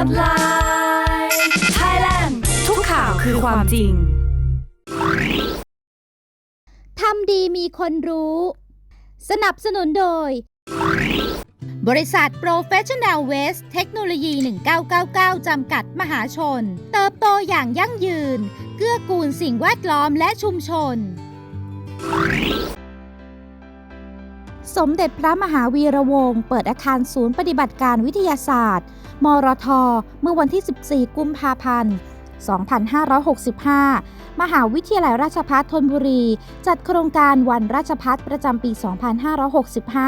Hotline Thailand ทุกข่าวคือความจริง ทำดีมีคนรู้ สนับสนุนโดย บริษัท Professional Waste เทคโนโลยี 1999 จำกัดมหาชน เติบโตอย่างยั่งยืน เกื้อกูลสิ่งแวดล้อมและชุมชน สมเด็จพระมหาวีระวงศ์เปิดอาคารศูนย์ปฏิบัติการวิทยาศาสตร์ มรท เมื่อวันที่ 14 กุมภาพันธ์ 2565 มหาวิทยาลัยราชภัฏธนบุรี จัดโครงการวันราชพัฒประจำปี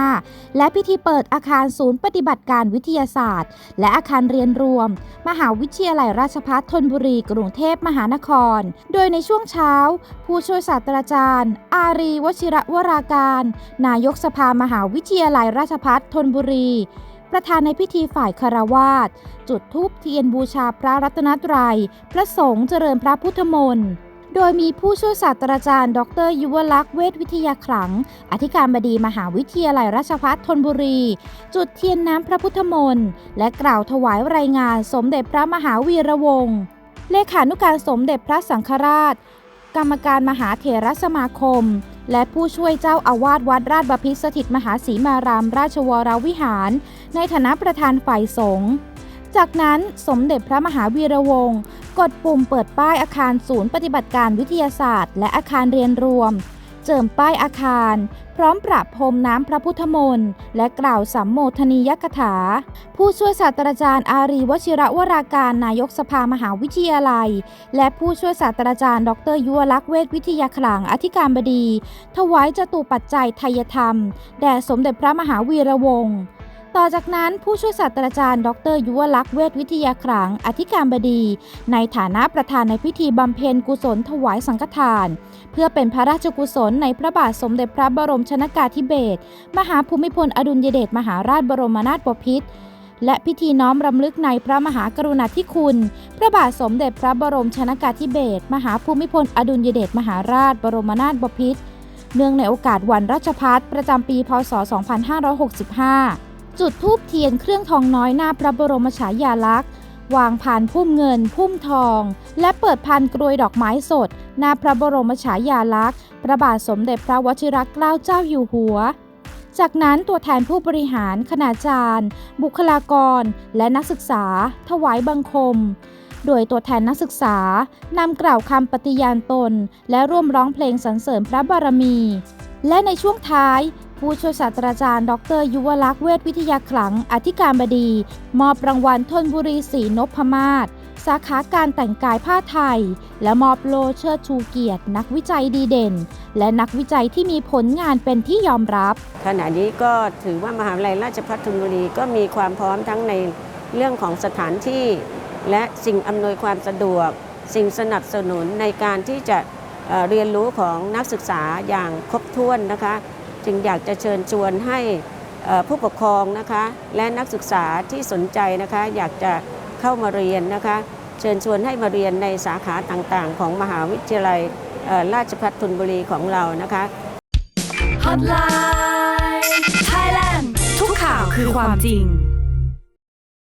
2565 และพิธีเปิดอาคารศูนย์ปฏิบัติการวิทยาศาสตร์ และอาคารเรียนรวม มหาวิทยาลัยราชภัฏธนบุรี กรุงเทพมหานคร โดยในช่วงเช้า ผู้ช่วยศาสตราจารย์ อารีวชิระวราการ นายกสภามหาวิทยาลัยราชภัฏธนบุรี ประธานในพิธีฝ่ายคารวาสจุดธูปเทียนบูชาพระรัตนตรัย พระสงฆ์เจริญพระพุทธมนต์โดยมีผู้ช่วยศาสตราจารย์ ดร ยุวลักษณ์เวชวิทยาขลัง อธิการบดีมหาวิทยาลัยราชภัฏธนบุรี จุดเทียนน้ำพระพุทธมนต์ และกล่าวถวายรายงานสมเด็จพระมหาวีระวงศ์เลขานุการสมเด็จพระสังฆราช กรรมการมหาเถรสมาคม และผู้ช่วยเจ้าอาวาสวัดราชบพิษสถิตมหาศรีมารามราชวรวิหาร ในฐานะประธานฝ่ายสงฆ์จากนั้นสมเด็จพระมหาวีระวงศ์กดปุ่มเปิดป้ายอาคารศูนย์ปฏิบัติการวิทยาศาสตร์ และอาคารเรียนรวม เจิมป้ายอาคาร พร้อมประพรมน้ำพระพุทธมนต์และกล่าวสัมโมทนียกถา ผู้ช่วยศาสตราจารย์อารีวชิระวราการนายกสภามหาวิทยาลัย และผู้ช่วยศาสตราจารย์ ดรยุวลักษ์เวชวิทยาขลังอธิการบดี ถวายจตุปัจจัยไทยธรรม แด่สมเด็จพระมหาวีระวงศ์ ต่อจากนั้นผู้ช่วยศาสตราจารย์ ดร ยุวลักษณ์เวชวิทยาขลังอธิการบดี ในฐานะประธานในพิธีบำเพ็ญกุศลถวายสังฆทาน เพื่อเป็นพระราชกุศลในพระบาทสมเด็จพระบรมชนากาธิเบศรมหาภูมิพลอดุลยเดชมหาราชบรมนาถบพิตรและพิธีน้อมรำลึกในพระมหากรุณาธิคุณ พระบาทสมเด็จพระบรมชนากาธิเบศรมหาภูมิพลอดุลยเดชมหาราชบรมนาถบพิตรเนื่องในโอกาสวันราชพัฒประจำปี พศ 2565 จุดทูบเทียนเครื่องทองน้อยหน้าพระบรมฉายาลักษณ์ วางพานพุ่มเงิน พุ่มทอง และเปิดพานกรวยดอกไม้สด หน้าพระบรมฉายาลักษณ์ พระบาทสมเด็จพระวชิรเกล้าเจ้าอยู่หัว จากนั้นตัวแทนผู้บริหาร คณาจารย์ บุคลากร และนักศึกษา ถวายบังคม โดยตัวแทนนักศึกษานำกล่าวคำปฏิญาณตน และร่วมร้องเพลงสรรเสริญพระบารมีและในช่วงท้าย ผู้ช่วยศาสตราจารย์ ดร ยุวลักษณ์เวชวิทยาขลัง อธิการบดี มอบรางวัลทนบุรีศรีนพมาศสาขาการแต่งกายผ้าไทย และมอบโลเชิดชูเกียรติ นักวิจัยดีเด่น และนักวิจัยที่มีผลงานเป็นที่ยอมรับ ขณะนี้ก็ถือว่ามหาวิทยาลัยราชภัฏธนบุรีก็มีความพร้อมทั้งในเรื่องของสถานที่ และสิ่งอำนวยความสะดวก สิ่งสนับสนุนในการที่จะเอ่อเรียนรู้ของนักศึกษาอย่างครบถ้วนนะคะ จึงอยากจะเชิญชวนให้ผู้ปกครองนะคะและนักศึกษาที่สนใจนะคะอยากจะเข้ามาเรียนนะคะเชิญชวนให้มาเรียนในสาขาต่างๆ ของมหาวิทยาลัยราชภัฏธนบุรีของเรานะคะ Hotline Thailand ทุกข่าวคือความจริง